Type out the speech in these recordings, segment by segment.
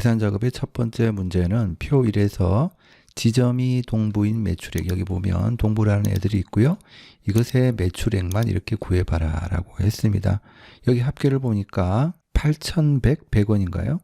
계산 작업의 첫 번째 문제는 표 1에서 지점이 동부인 매출액 여기 보면 동부라는 애들이 있고요. 이것의 매출액만 이렇게 구해봐라 라고 했습니다. 여기 합계를 보니까 8,100, 100원인가요?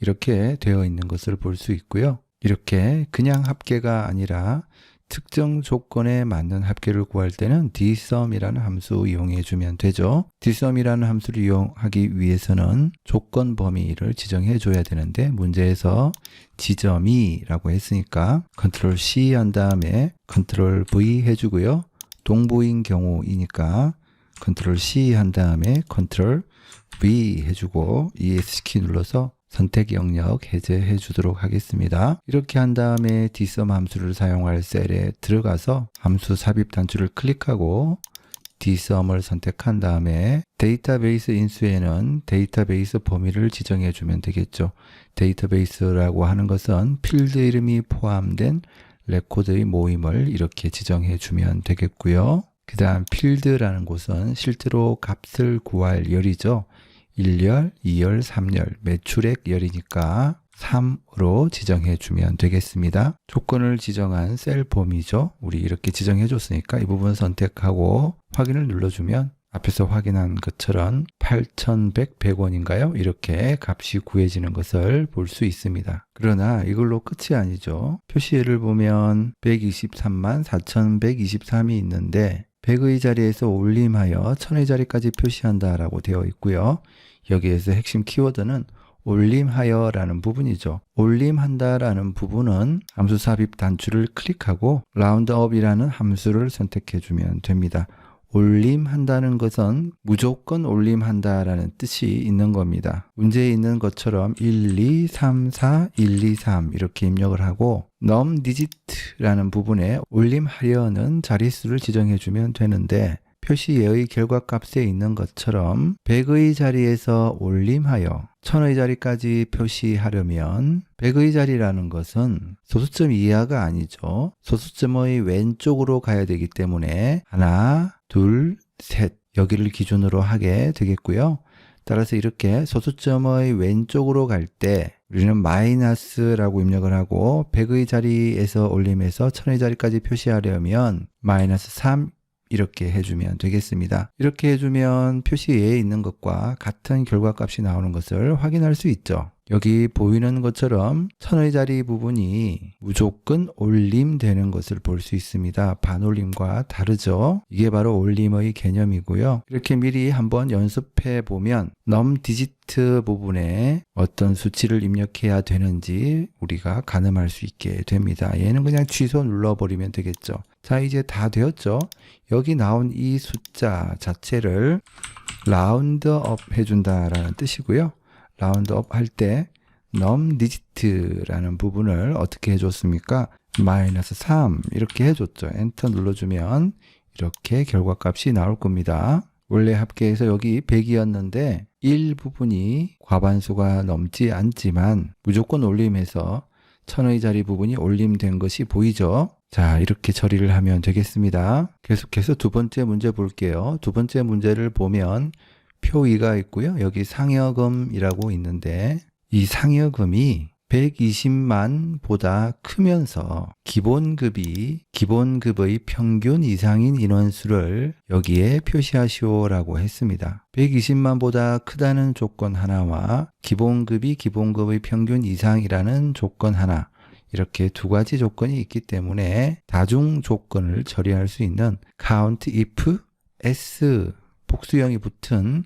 이렇게 되어 있는 것을 볼 수 있고요. 이렇게 그냥 합계가 아니라 특정 조건에 맞는 합계를 구할 때는 dsum이라는 함수 이용해 주면 되죠. dsum이라는 함수를 이용하기 위해서는 조건 범위를 지정해 줘야 되는데 문제에서 지점이라고 했으니까 컨트롤 C 한 다음에 컨트롤 V 해주고요. 동부인 경우이니까 컨트롤 C 한 다음에 컨트롤 V 해주고 ESC 눌러서 선택 영역 해제해 주도록 하겠습니다. 이렇게 한 다음에 dsum 함수를 사용할 셀에 들어가서 함수 삽입 단추를 클릭하고 dsum을 선택한 다음에 데이터베이스 인수에는 데이터베이스 범위를 지정해 주면 되겠죠. 데이터베이스라고 하는 것은 필드 이름이 포함된 레코드의 모임을 이렇게 지정해 주면 되겠고요. 그 다음 필드라는 곳은 실제로 값을 구할 열이죠. 1열, 2열, 3열, 매출액 열이니까 3으로 지정해 주면 되겠습니다. 조건을 지정한 셀 범위죠. 우리 이렇게 지정해 줬으니까 이 부분 선택하고 확인을 눌러주면 앞에서 확인한 것처럼 8,100, 100원인가요? 이렇게 값이 구해지는 것을 볼 수 있습니다. 그러나 이걸로 끝이 아니죠. 표시를 보면 123만 4,123이 있는데 100의 자리에서 올림하여 1000의 자리까지 표시한다라고 되어 있고요. 여기에서 핵심 키워드는 올림하여라는 부분이죠. 올림한다라는 부분은 함수 삽입 단추를 클릭하고 라운드업이라는 함수를 선택해 주면 됩니다. 올림한다는 것은 무조건 올림한다라는 뜻이 있는 겁니다. 문제에 있는 것처럼 1, 2, 3, 4, 1, 2, 3 이렇게 입력을 하고 num digit라는 부분에 올림하려는 자릿수를 지정해 주면 되는데 표시의 결과값에 있는 것처럼 100의 자리에서 올림하여 1000의 자리까지 표시하려면 100의 자리라는 것은 소수점 이하가 아니죠. 소수점의 왼쪽으로 가야 되기 때문에 하나, 둘, 셋 여기를 기준으로 하게 되겠고요. 따라서 이렇게 소수점의 왼쪽으로 갈 때 우리는 마이너스라고 입력을 하고 100의 자리에서 올림해서 1000의 자리까지 표시하려면 마이너스 3 이렇게 해주면 되겠습니다. 이렇게 해주면 표시에 있는 것과 같은 결과값이 나오는 것을 확인할 수 있죠. 여기 보이는 것처럼 천의 자리 부분이 무조건 올림되는 것을 볼 수 있습니다. 반올림과 다르죠. 이게 바로 올림의 개념이고요. 이렇게 미리 한번 연습해 보면 넘 디지트 부분에 어떤 수치를 입력해야 되는지 우리가 가늠할 수 있게 됩니다. 얘는 그냥 취소 눌러버리면 되겠죠. 자, 이제 다 되었죠. 여기 나온 이 숫자 자체를 라운드업 해준다라는 뜻이고요. 라운드업 할 때 num digit라는 부분을 어떻게 해줬습니까? 마이너스 3 이렇게 해줬죠. 엔터 눌러주면 이렇게 결과값이 나올 겁니다. 원래 합계에서 여기 100이었는데 1 부분이 과반수가 넘지 않지만 무조건 올림해서 천의 자리 부분이 올림된 것이 보이죠? 자, 이렇게 처리를 하면 되겠습니다. 계속해서 두 번째 문제 볼게요. 두 번째 문제를 보면 표 2가 있고요. 여기 상여금이라고 있는데 이 상여금이 120만 보다 크면서 기본급이 기본급의 평균 이상인 인원수를 여기에 표시하시오라고 했습니다. 120만 보다 크다는 조건 하나와 기본급이 기본급의 평균 이상이라는 조건 하나 이렇게 두 가지 조건이 있기 때문에 다중 조건을 처리할 수 있는 count if s 복수형이 붙은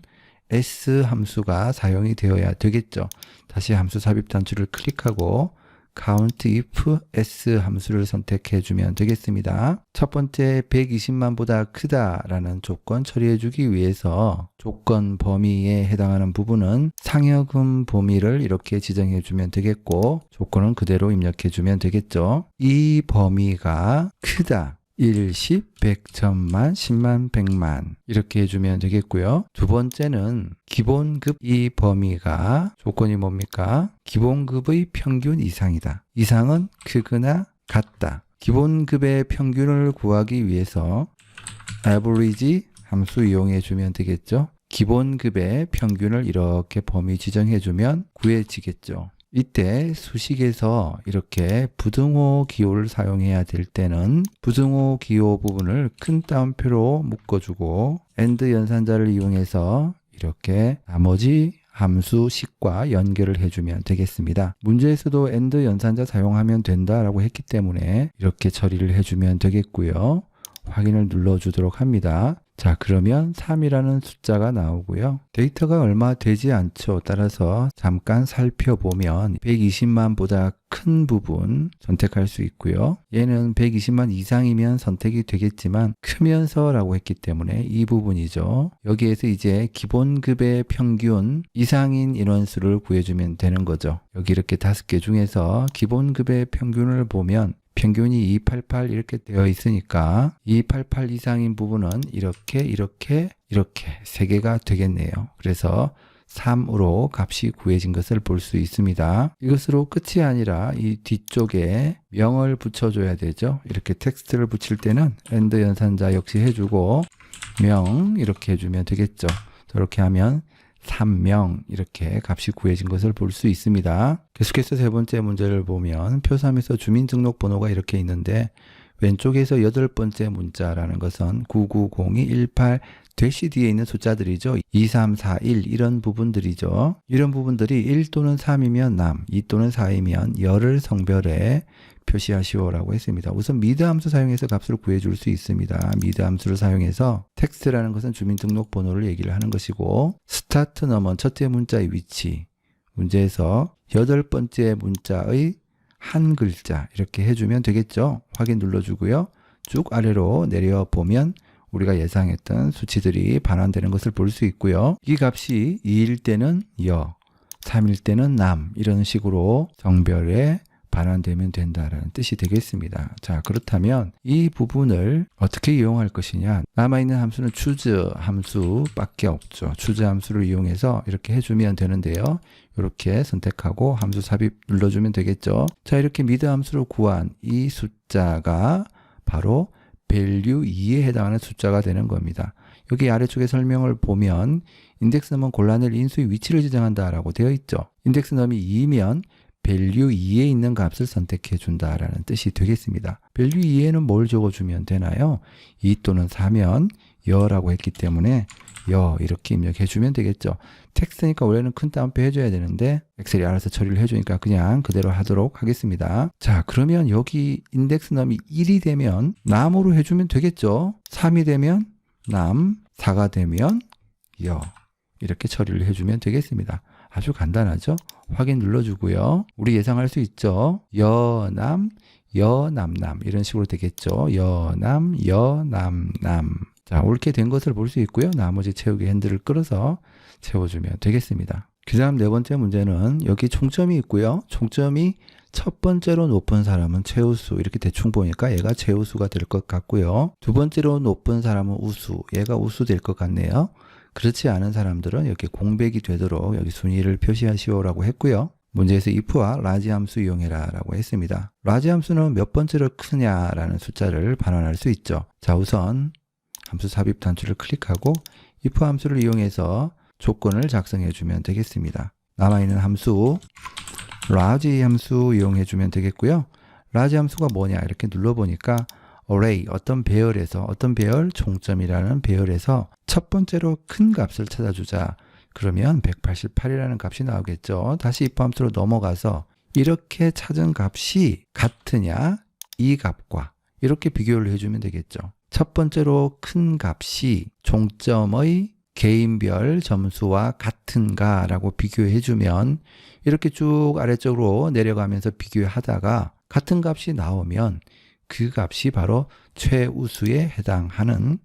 s 함수가 사용이 되어야 되겠죠. 다시 함수 삽입 단추를 클릭하고 count if s 함수를 선택해 주면 되겠습니다. 첫 번째 120만 보다 크다라는 조건 처리해 주기 위해서 조건 범위에 해당하는 부분은 상여금 범위를 이렇게 지정해 주면 되겠고 조건은 그대로 입력해 주면 되겠죠. 이 범위가 크다. 1, 10, 100, 1000만, 10만, 100만 이렇게 해주면 되겠고요. 두 번째는 기본급 이 범위가 조건이 뭡니까? 기본급의 평균 이상이다. 이상은 크거나 같다. 기본급의 평균을 구하기 위해서 average 함수 이용해 주면 되겠죠. 기본급의 평균을 이렇게 범위 지정해 주면 구해지겠죠. 이때 수식에서 이렇게 부등호 기호를 사용해야 될 때는 부등호 기호 부분을 큰 따옴표로 묶어주고 AND 연산자를 이용해서 이렇게 나머지 함수 식과 연결을 해주면 되겠습니다. 문제에서도 AND 연산자 사용하면 된다라고 했기 때문에 이렇게 처리를 해주면 되겠고요. 확인을 눌러주도록 합니다. 자, 그러면 3이라는 숫자가 나오고요. 데이터가 얼마 되지 않죠. 따라서 잠깐 살펴보면 120만 보다 큰 부분 선택할 수 있고요. 얘는 120만 이상이면 선택이 되겠지만 크면서라고 했기 때문에 이 부분이죠. 여기에서 이제 기본급의 평균 이상인 인원수를 구해주면 되는 거죠. 여기 이렇게 다섯 개 중에서 기본급의 평균을 보면 평균이 288 이렇게 되어 있으니까 288 이상인 부분은 이렇게 이렇게 이렇게 세 개가 되겠네요. 그래서 3으로 값이 구해진 것을 볼 수 있습니다. 이것으로 끝이 아니라 이 뒤쪽에 명을 붙여줘야 되죠. 이렇게 텍스트를 붙일 때는 엔드 연산자 역시 해주고 명 이렇게 해주면 되겠죠. 저렇게 하면 3명 이렇게 값이 구해진 것을 볼 수 있습니다. 계속해서 세 번째 문제를 보면 표 3에서 주민등록번호가 이렇게 있는데 왼쪽에서 여덟 번째 문자라는 것은 990218 대시 뒤에 있는 숫자들이죠. 2341 이런 부분들이죠. 이런 부분들이 1 또는 3이면 남, 2 또는 4이면 열을 성별에 표시하시오라고 했습니다. 우선 미드 함수 사용해서 값을 구해줄 수 있습니다. 미드 함수를 사용해서 텍스트라는 것은 주민등록번호를 얘기를 하는 것이고 스타트 넘은 첫째 문자의 위치 문제에서 여덟 번째 문자의 한 글자 이렇게 해주면 되겠죠. 확인 눌러주고요. 쭉 아래로 내려 보면 우리가 예상했던 수치들이 반환되는 것을 볼 수 있고요. 이 값이 2일 때는 여, 3일 때는 남 이런 식으로 정별에 반환되면 된다라는 뜻이 되겠습니다. 자, 그렇다면 이 부분을 어떻게 이용할 것이냐? 남아있는 함수는 choose 함수밖에 없죠. choose 함수를 이용해서 이렇게 해주면 되는데요. 이렇게 선택하고 함수 삽입 눌러주면 되겠죠. 자, 이렇게 미드 함수로 구한 이 숫자가 바로 value 2에 해당하는 숫자가 되는 겁니다. 여기 아래쪽에 설명을 보면 인덱스 넘은 곤란을 인수의 위치를 지정한다라고 되어 있죠. 인덱스 넘이 2면 value 2에 있는 값을 선택해 준다라는 뜻이 되겠습니다. value 2에는 뭘 적어주면 되나요? 2 또는 4면 여라고 했기 때문에 여 이렇게 입력해 주면 되겠죠. 텍스트니까 원래는 큰 따옴표 해줘야 되는데 엑셀이 알아서 처리를 해주니까 그냥 그대로 하도록 하겠습니다. 자 그러면 여기 인덱스 넘이 1이 되면 남으로 해주면 되겠죠. 3이 되면 남, 4가 되면 여 이렇게 처리를 해주면 되겠습니다. 아주 간단하죠? 확인 눌러주고요. 우리 예상할 수 있죠? 여남, 여남남 이런 식으로 되겠죠? 여남, 여남남 자, 옳게 된 것을 볼 수 있고요. 나머지 채우기 핸들을 끌어서 채워주면 되겠습니다. 그 다음 네 번째 문제는 여기 총점이 있고요. 총점이 첫 번째로 높은 사람은 최우수 이렇게 대충 보니까 얘가 최우수가 될 것 같고요. 두 번째로 높은 사람은 우수 얘가 우수 될 것 같네요. 그렇지 않은 사람들은 이렇게 공백이 되도록 여기 순위를 표시하시오라고 했고요. 문제에서 if와 라지 함수 이용해라 라고 했습니다. 라지 함수는 몇 번째로 크냐라는 숫자를 반환할 수 있죠. 자 우선 함수 삽입 단추를 클릭하고 if 함수를 이용해서 조건을 작성해 주면 되겠습니다. 남아있는 함수 large 함수 이용해 주면 되겠고요. large 함수가 뭐냐 이렇게 눌러보니까 array 어떤 배열에서 어떤 배열 총점이라는 배열에서 첫 번째로 큰 값을 찾아주자. 그러면 188이라는 값이 나오겠죠. 다시 if 함수로 넘어가서 이렇게 찾은 값이 같으냐 이 값과 이렇게 비교를 해주면 되겠죠. 첫 번째로 큰 값이 종점의 개인별 점수와 같은가라고 비교해주면 이렇게 쭉 아래쪽으로 내려가면서 비교하다가 같은 값이 나오면 그 값이 바로 최우수에 해당하는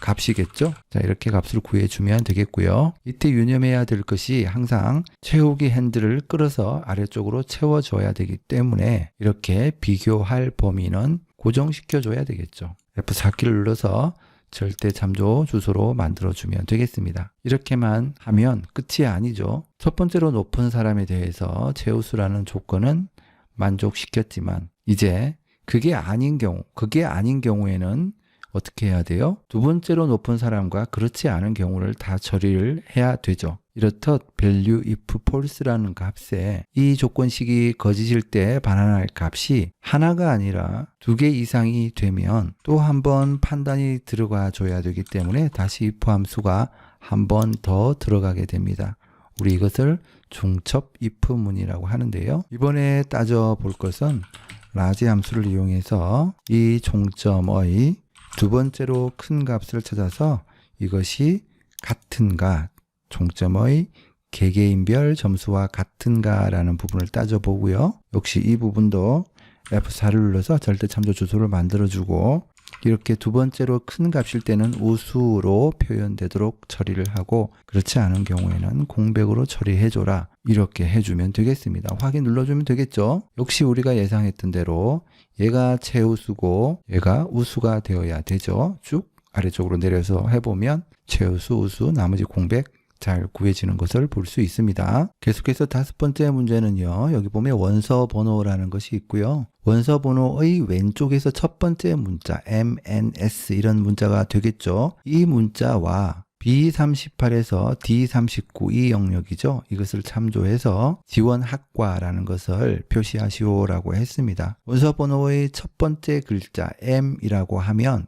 값이겠죠. 자, 이렇게 값을 구해주면 되겠고요. 이때 유념해야 될 것이 항상 채우기 핸들을 끌어서 아래쪽으로 채워줘야 되기 때문에 이렇게 비교할 범위는 고정시켜줘야 되겠죠. F4키를 눌러서 절대 참조 주소로 만들어주면 되겠습니다. 이렇게만 하면 끝이 아니죠. 첫 번째로 높은 사람에 대해서 최우수라는 조건은 만족시켰지만 이제 그게 아닌 경우, 그게 아닌 경우에는 어떻게 해야 돼요? 두 번째로 높은 사람과 그렇지 않은 경우를 다 처리를 해야 되죠. 이렇듯 value if false라는 값에 이 조건식이 거짓일 때 반환할 값이 하나가 아니라 두 개 이상이 되면 또 한 번 판단이 들어가 줘야 되기 때문에 다시 if 함수가 한 번 더 들어가게 됩니다. 우리 이것을 중첩 if문이라고 하는데요. 이번에 따져 볼 것은 라지 함수를 이용해서 이 종점의 두 번째로 큰 값을 찾아서 이것이 같은가 종점의 개개인별 점수와 같은가라는 부분을 따져보고요. 역시 이 부분도 F4를 눌러서 절대 참조 주소를 만들어주고 이렇게 두 번째로 큰 값일 때는 우수로 표현되도록 처리를 하고 그렇지 않은 경우에는 공백으로 처리해줘라 이렇게 해주면 되겠습니다. 확인 눌러주면 되겠죠. 역시 우리가 예상했던 대로 얘가 최우수고 얘가 우수가 되어야 되죠. 쭉 아래쪽으로 내려서 해보면 최우수, 우수, 나머지 공백 잘 구해지는 것을 볼 수 있습니다. 계속해서 다섯 번째 문제는요. 여기 보면 원서 번호라는 것이 있고요. 원서 번호의 왼쪽에서 첫 번째 문자 MNS 이런 문자가 되겠죠. 이 문자와 B38에서 D39 이 영역이죠. 이것을 참조해서 지원 학과라는 것을 표시하시오라고 했습니다. 원서 번호의 첫 번째 글자 M이라고 하면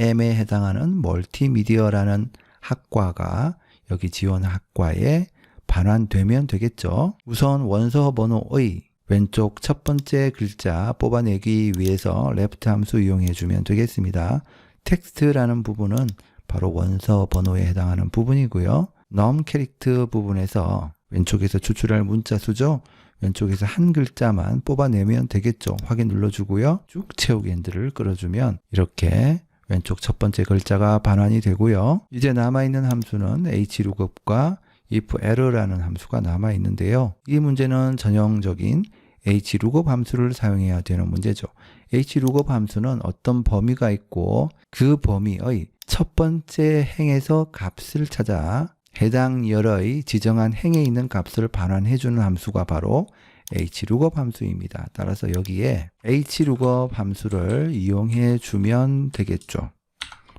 M에 해당하는 멀티미디어라는 학과가 여기 지원 학과에 반환되면 되겠죠. 우선 원서 번호의 왼쪽 첫 번째 글자 뽑아내기 위해서 레프트 함수 이용해 주면 되겠습니다. 텍스트라는 부분은 바로 원서 번호에 해당하는 부분이고요. 넘 캐릭터 부분에서 왼쪽에서 추출할 문자 수죠. 왼쪽에서 한 글자만 뽑아내면 되겠죠. 확인 눌러주고요. 쭉 채우기 핸들을 끌어주면 이렇게 왼쪽 첫 번째 글자가 반환이 되고요. 이제 남아있는 함수는 hlookup과 ifError라는 함수가 남아있는데요. 이 문제는 전형적인 hlookup 함수를 사용해야 되는 문제죠. hlookup 함수는 어떤 범위가 있고 그 범위의 첫 번째 행에서 값을 찾아 해당 열의 지정한 행에 있는 값을 반환해 주는 함수가 바로 hlookup 함수입니다. 따라서 여기에 hlookup 함수를 이용해 주면 되겠죠.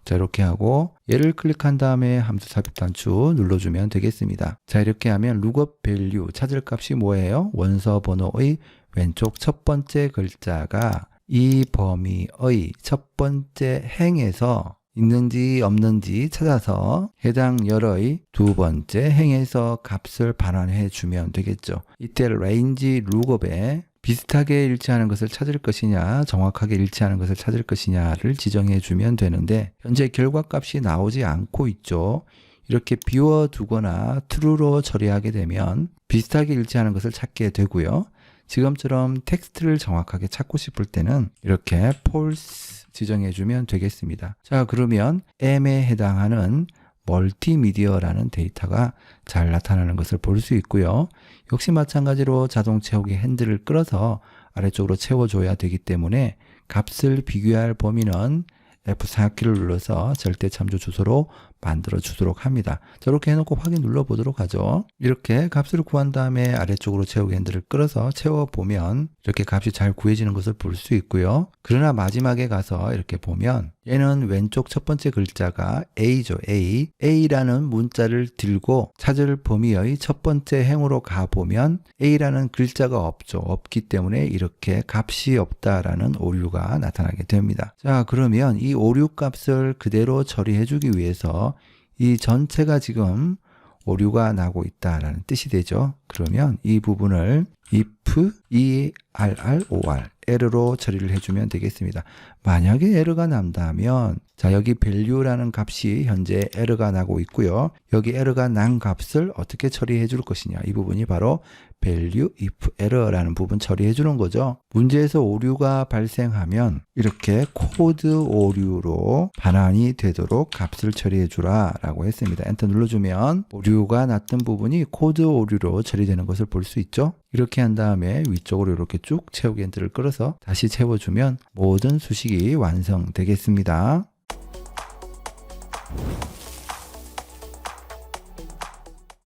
자 이렇게 하고 얘를 클릭한 다음에 함수 삽입 단추 눌러주면 되겠습니다. 자 이렇게 하면 lookup value 찾을 값이 뭐예요? 원서 번호의 왼쪽 첫 번째 글자가 이 범위의 첫 번째 행에서 있는지 없는지 찾아서 해당 열의 두 번째 행에서 값을 반환해 주면 되겠죠. 이때 range lookup에 비슷하게 일치하는 것을 찾을 것이냐, 정확하게 일치하는 것을 찾을 것이냐를 지정해 주면 되는데 현재 결과값이 나오지 않고 있죠. 이렇게 비워두거나 true로 처리하게 되면 비슷하게 일치하는 것을 찾게 되고요. 지금처럼 텍스트를 정확하게 찾고 싶을 때는 이렇게 false 지정해 주면 되겠습니다. 자, 그러면 M에 해당하는 멀티미디어라는 데이터가 잘 나타나는 것을 볼 수 있고요. 역시 마찬가지로 자동 채우기 핸들을 끌어서 아래쪽으로 채워줘야 되기 때문에 값을 비교할 범위는 F4키를 눌러서 절대 참조 주소로 만들어 주도록 합니다. 저렇게 해놓고 확인 눌러 보도록 하죠. 이렇게 값을 구한 다음에 아래쪽으로 채우기 핸들을 끌어서 채워보면 이렇게 값이 잘 구해지는 것을 볼 수 있고요. 그러나 마지막에 가서 이렇게 보면 얘는 왼쪽 첫 번째 글자가 A죠. A. A라는 문자를 들고 찾을 범위의 첫 번째 행으로 가보면 A라는 글자가 없죠. 없기 때문에 이렇게 값이 없다라는 오류가 나타나게 됩니다. 자, 그러면 이 오류 값을 그대로 처리해 주기 위해서 이 전체가 지금 오류가 나고 있다라는 뜻이 되죠. 그러면 이 부분을 if error 에러로 처리를 해주면 되겠습니다. 만약에 에러가 난다면 자 여기 value라는 값이 현재 에러가 나고 있고요. 여기 에러가 난 값을 어떻게 처리해 줄 것이냐 이 부분이 바로 value if error라는 부분 처리해 주는 거죠. 문제에서 오류가 발생하면 이렇게 코드 오류로 반환이 되도록 값을 처리해 주라 라고 했습니다. 엔터 눌러주면 오류가 났던 부분이 코드 오류로 처리되는 것을 볼 수 있죠. 이렇게 한 다음에 위쪽으로 이렇게 쭉 채우기 엔터를 끌어서 다시 채워주면 모든 수식 완성되겠습니다.